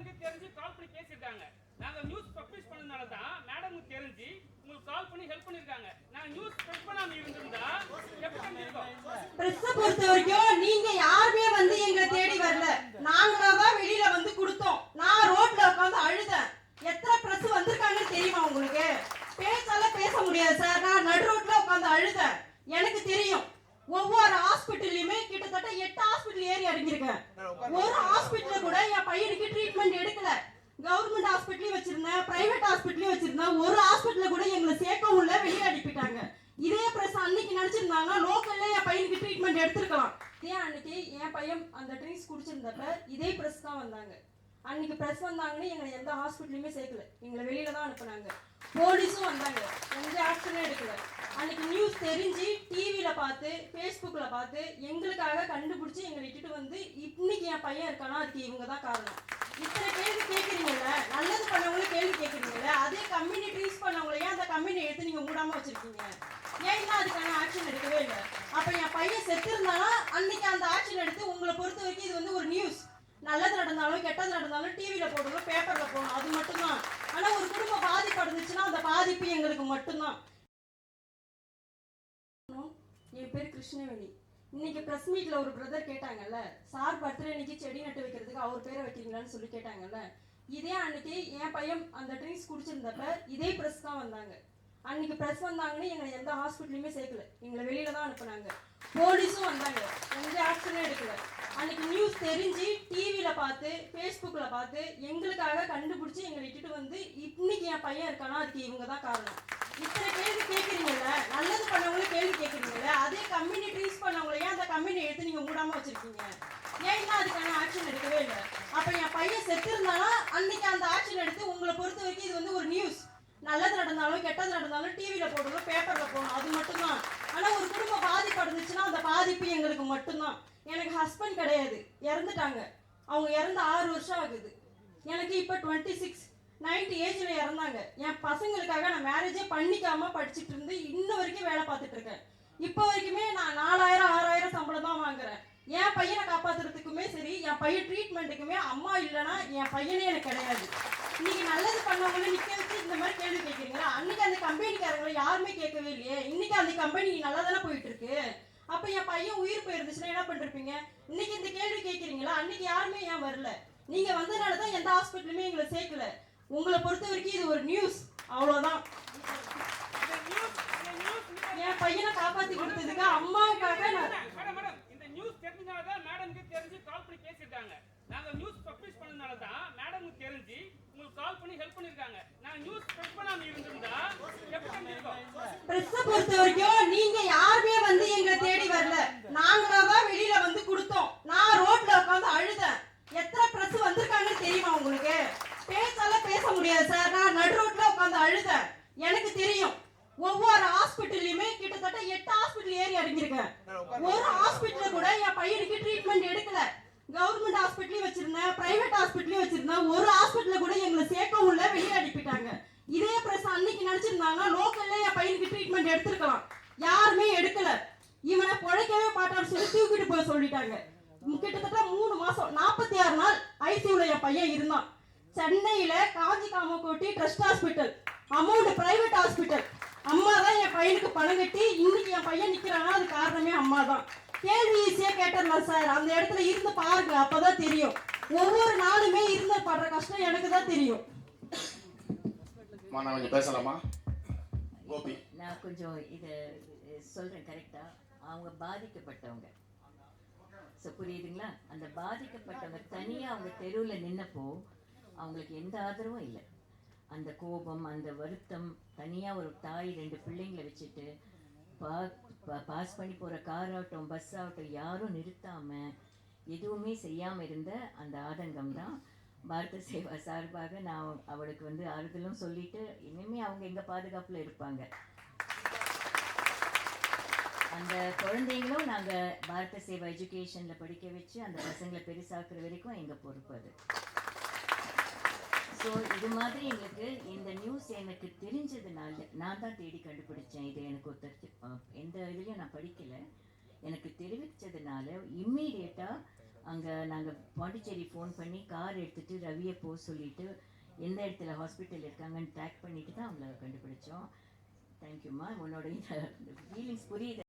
மேடம்க்கு தெரிஞ்சு கால் பண்ணி பேசியிருக்காங்க. நாங்க நியூஸ் பப்ளிஷ் பண்ணனால தான் மேடம்க்கு தெரிஞ்சு உங்களுக்கு கால் பண்ணி ஹெல்ப் பண்ணிருக்காங்க நாங்க நியூஸ் ஸ்ப்ரெட் பண்ணாம இருந்திருந்தா எப்படி பண்ணிருக்கோம் பிரஸ் பொறுத்த வரைக்கும் நீங்க யாருமே வந்து எங்களை தேடி வரல. நாங்களா தான் வெளியில வந்து கொடுத்தோம். நான் ரோட்ல உட்காந்து அழுதேன். எத்தனை பிரஸ் வந்திருக்காங்கன்னு தெரியுமா உங்களுக்கு? பேசால பேச முடியாது சார் நான் நடு ரோட்ல உட்காந்து அழுதேன். எனக்கு தெரியும். ஒவ்வொரு ஹாஸ்பிட்டல்லையுமே கிட்டத்தட்ட எட்டு ஹாஸ்பிட்டல் ஏறி இறங்கியிருக்கேன் ஒரு ஹாஸ்பிட்டல் கூட என் பையனுக்கு ட்ரீட்மெண்ட் எடுக்கல கவர்மெண்ட் ஹாஸ்பிட்டலையும் வச்சிருந்தேன் பிரைவேட் ஹாஸ்பிட்டலையும் வச்சிருந்தேன் ஒரு ஹாஸ்பிட்டல்ல கூட எங்களை சேர்க்கவும் இல்ல வெளியே அனுப்பிட்டாங்க இதே பிரஸ் அன்னைக்கு நினைச்சிருந்தாங்கன்னா லோக்கல்ல என் பையனுக்கு ட்ரீட்மெண்ட் எடுத்திருக்கலாம். இதே அன்னைக்கு என் பையன் அந்த ட்ரிங்க்ஸ் குடிச்சிருந்தப்ப இதே ப்ரெஸ் தான் வந்தாங்க. அன்னைக்கு ப்ரெஸ் வந்தாங்கன்னு எங்களை எந்த ஹாஸ்பிட்டலுமே சேர்க்கல. எங்களை வெளியில தான் அனுப்புனாங்க. போலீஸும் வந்தாங்க. எந்த ஆக்ஷனும் எடுக்கல. அன்னைக்கு நியூஸ் தெரிஞ்சு டிவியில பார்த்து ஃபேஸ்புக்ல பார்த்து எங்களுக்காக கண்டுபிடிச்சி எங்களை இட்டுட்டு வந்து இன்னைக்கு என் பையன் இருக்கானா? அதுக்கு இவங்க தான் காரணம். இத்தனை கேள்வி கேட்குறீங்கல்ல நல்லது பண்ணவங்களும் கேள்வி கேட்குறீங்கல்ல அதே கம்பெனி ட்ரீஸ் பண்ணவங்கள ஏன் அந்த கம்பெனி எடுத்து நீங்க மூடாம வச்சிருக்கீங்க. ஏன் அதுக்கான ஆக்ஷன் எடுக்கவே இல்லை? அப்போ என் பையன் செத்து இருந்தாலும் அன்னைக்கு அந்த ஆக்ஷன் எடுத்து உங்களை பொறுத்த வரைக்கும் இது வந்து ஒரு நியூஸ் நல்லது நடந்தாலும் கெட்டது நடந்தாலும் டிவியில் போடணும் பேப்பரில் போடணும் அது மட்டும்தான். ஆனால் ஒரு குடும்பம் பாதிப்பு அடைஞ்சிச்சுன்னா அந்த பாதிப்பு எங்களுக்கு மட்டும்தான். என் பேர் கிருஷ்ணவேணி. இன்னைக்கு ப்ரெஸ் மீட்ல ஒரு பிரதர் கேட்டாங்கல்ல சார் பர்த்டே இன்னைக்கு செடி நட்டு வைக்கிறதுக்கு அவர் பேரை வைக்கிறீங்களான்னு சொல்லி கேட்டாங்கல்ல. இதே அன்னைக்கு என் பையன் அந்த ட்ரிங்க்ஸ் குடிச்சிருந்தப்ப இதே ப்ரெஸ் தான் வந்தாங்க. அன்னைக்கு ப்ரெஸ் வந்தாங்கன்னு எங்களை எந்த ஹாஸ்பிட்டலுமே சேர்க்கல. எங்களை வெளியில தான் அனுப்புனாங்க. போலீஸும் வந்தாங்க. எந்த ஆக்ஷனும் எடுக்கல. அன்னைக்கு நியூஸ் தெரிஞ்சு டிவியில பார்த்து ஃபேஸ்புக்ல பார்த்து எங்களுக்காக கண்டுபிடிச்சி எங்களை இட்டுட்டு வந்து இன்னைக்கு என் பையன் இருக்கானா? அதுக்கு இவங்க தான் காரணம். இத்தனை கேள்வி கேட்குறீங்கல்ல நல்லது பண்ணவங்களும் கேள்வி கேட்குறீங்கல்ல அதே கம்பெனி ட்ரீஸ் பண்ணவங்கள ஏன் அந்த கம்பெனி எடுத்து நீங்கள் மூடாமல் வச்சிருக்கீங்க? ஏன்னா அதுக்கான ஆக்ஷன் எடுக்கவே இல்லை? அப்போ என் பையன் செத்து இருந்தானா? அன்னைக்கு அந்த ஆக்ஷன் எடுத்து உங்களை பொறுத்த வரைக்கும் இது வந்து ஒரு நியூஸ் நல்லது நடந்தாலும் கெட்டது நடந்தாலும் டிவியில் போடணும் பேப்பரில் போடணும் அது மட்டும்தான். ஆனால் ஒரு குடும்பம் பாதிப்படைஞ்சிச்சுன்னா அந்த பாதிப்பு எங்களுக்கு மட்டும்தான். எனக்கு ஹஸ்பண்ட் கிடையாது. இறந்துட்டாங்க. அவங்க இறந்து ஆறு வருஷம் ஆகுது. எனக்கு இப்போ டுவெண்ட்டி சிக்ஸ் நைன்டி ஏஜில் இறந்தாங்க. என் பசங்களுக்காக நான் மேரேஜே பண்ணிக்காமல் படிச்சுட்டு இருந்து இன்ன வரைக்கும் வேலை பார்த்துட்டு இருக்கேன். இப்போ வரைக்குமே நான் நாலாயிரம் ஆறாயிரம் சம்பளம் தான் வாங்குறேன். என் பையனை காப்பாத்துறதுக்குமே சரி என் பையன் ட்ரீட்மெண்ட்டுக்குமே அம்மா இல்லைன்னா என் பையனே எனக்கு கிடையாது. இன்னைக்கு நல்லது பண்ணவங்களும் நிற்க இந்த மாதிரி கேள்வி கேட்குறீங்களா அன்னைக்கு அந்த கம்பெனிக்காரங்களை யாருமே கேட்கவே இல்லையே. இன்னைக்கு அந்த கம்பெனி நல்லா தானே போயிட்டு இருக்கு அப்ப என் பையன் உயிர் போயிருந்துச்சுன்னா என்ன பண்ணிருப்பீங்க இன்னைக்கு இந்த கேள்வி கேட்குறீங்களா? அன்னைக்கு யாருமே ஏன் வரல? நீங்க வந்தனால தான் எந்த ஹாஸ்பிட்டலுமே எங்களை சேர்க்கல. உங்களை பொறுத்த வரைக்கும் இது ஒரு நியூஸ் அவ்வளவுதான். என் பையனை காப்பாத்தி கொடுத்ததுக்கு அம்மாவுக்காக நான் மேடம் மேடம் இந்த நியூஸ் தெரிஞ்சனால தான் மேடம்க்கு தெரிஞ்சு கால் பண்ணி பேசிட்டாங்க. நாங்க நியூஸ் பப்ளிஷ் பண்ணனால தான் மேடமுக்கு தெரிஞ்சு உங்களுக்கு கால் பண்ணி ஹெல்ப் பண்ணிருக்காங்க. நான் நியூஸ் ஸ்ப்ரெட் பண்ணாம இருந்திருந்தா எப்படி பண்ணிருக்கோம் பிரஸ் பொறுத்த வரைக்கும் நீங்க யாருமே வந்து எங்களை தேடி வரல. நாங்களா தான் வெளியில வந்து கொடுத்தோம். நான் ரோட்ல உட்காந்து அழுதேன். எத்தனை பிரஸ் வந்திருக்காங்கன்னு தெரியுமா உங்களுக்கு? பேச்சால பேச முடியாது சார் நான் நடு ரோட்ல உட்காந்து அழுதேன். எனக்கு தெரியும். ஒவ்வொரு ஹாஸ்பிட்டல்லையுமே கிட்டத்தட்ட எட்டு ஹாஸ்பிட்டல் ஏறி இறங்கியிருக்கேன் ஒரு ஹாஸ்பிட்டல் கூட என் பையனுக்கு ட்ரீட்மெண்ட் எடுக்கல. கவர்மெண்ட் ஹாஸ்பிட்டலையும் வச்சிருந்தேன் பிரைவேட் ஹாஸ்பிட்டலையும் வச்சிருந்தேன். ஒரு ஹாஸ்பிட்டல கூட எங்களை சேர்க்கவும் முடியல வெளியே அனுப்பிட்டாங்க. இதே பிரஸ் அன்னைக்கு நினைச்சிருந்தாங்கன்னா லோக்கல்ல என் பையனுக்கு ட்ரீட்மெண்ட் எடுத்திருக்கலாம். யாருமே எடுக்கல. இவனை பிழைக்கவே மாட்டான்னு சொல்லி தூக்கிட்டு போய் சொல்லிட்டாங்க. கிட்டத்தட்ட மூணு மாசம் நாற்பத்தி ஆறு நாள் ஐசியூல என் பையன் இருந்தான். சென்னையில Kanchi Kamakoti trust hospital amount private hospital அம்மா தான் என் பையனுக்கு பணம் கட்டி இன்னைக்கு என் பையன் நிக்கிறானா அது காரணமே அம்மா தான் கேள்வி ஈஸியா கேட்டுடலாம் சார் அந்த இடத்துல இருந்து பாருங்க அப்பதான் தெரியும். ஒவ்வொரு நாளுமே இருந்து படுற கஷ்டம் எனக்கு தான் தெரியும் நான் கொஞ்சம் பேசலாமா? கோபி. நான் கொஞ்சம் இதை சொல்கிறேன் கரெக்டாக அவங்க பாதிக்கப்பட்டவங்க. ஸோ புரியுதுங்களா? அந்த பாதிக்கப்பட்டவங்க தனியாக அவங்க தெருவில் நின்னப்போ அவங்களுக்கு எந்த ஆதரவும் இல்லை. அந்த கோபம் அந்த வருத்தம் தனியாக ஒரு தாய் ரெண்டு பிள்ளைங்களை வச்சுட்டு பாஸ் பண்ணி போகிற கார் ஆகட்டும் பஸ் ஆகட்டும் யாரும் நிறுத்தாமல் எதுவுமே செய்யாமல் இருந்த அந்த ஆதங்கம் தான் பாரத சேவா சார்பாக நான் அவளுக்கு வந்து ஆறுதலும் சொல்லிட்டு இனிமே அவங்க எங்கள் பாதுகாப்பில் இருப்பாங்க. அந்த குழந்தைங்களும் நாங்கள் பாரத சேவா எஜுகேஷனில் படிக்க வச்சு அந்த பசங்களை பெருசாக்குற வரைக்கும் எங்கள் பொறுப்பு அது. ஸோ இது மாதிரி எங்களுக்கு இந்த நியூஸ் எனக்கு தெரிஞ்சதுனால நான் தான் தேடி கண்டுபிடிச்சேன். இது எனக்கு ஒருத்தர் எந்த இதுலையும் நான் படிக்கலை. எனக்கு தெரிவித்ததுனால இம்மீடியட்டாக அங்கே நாங்கள் பாண்டிச்சேரி ஃபோன் பண்ணி கார் எடுத்துகிட்டு ரவியை போக சொல்லிட்டு எந்த இடத்துல ஹாஸ்பிட்டல் இருக்காங்கன்னு ட்ராக் பண்ணிட்டு தான் அவங்கள கண்டுபிடிச்சோம். தேங்க்யூம்மா உன்னோட ஃபீலிங்ஸ் புரியுது.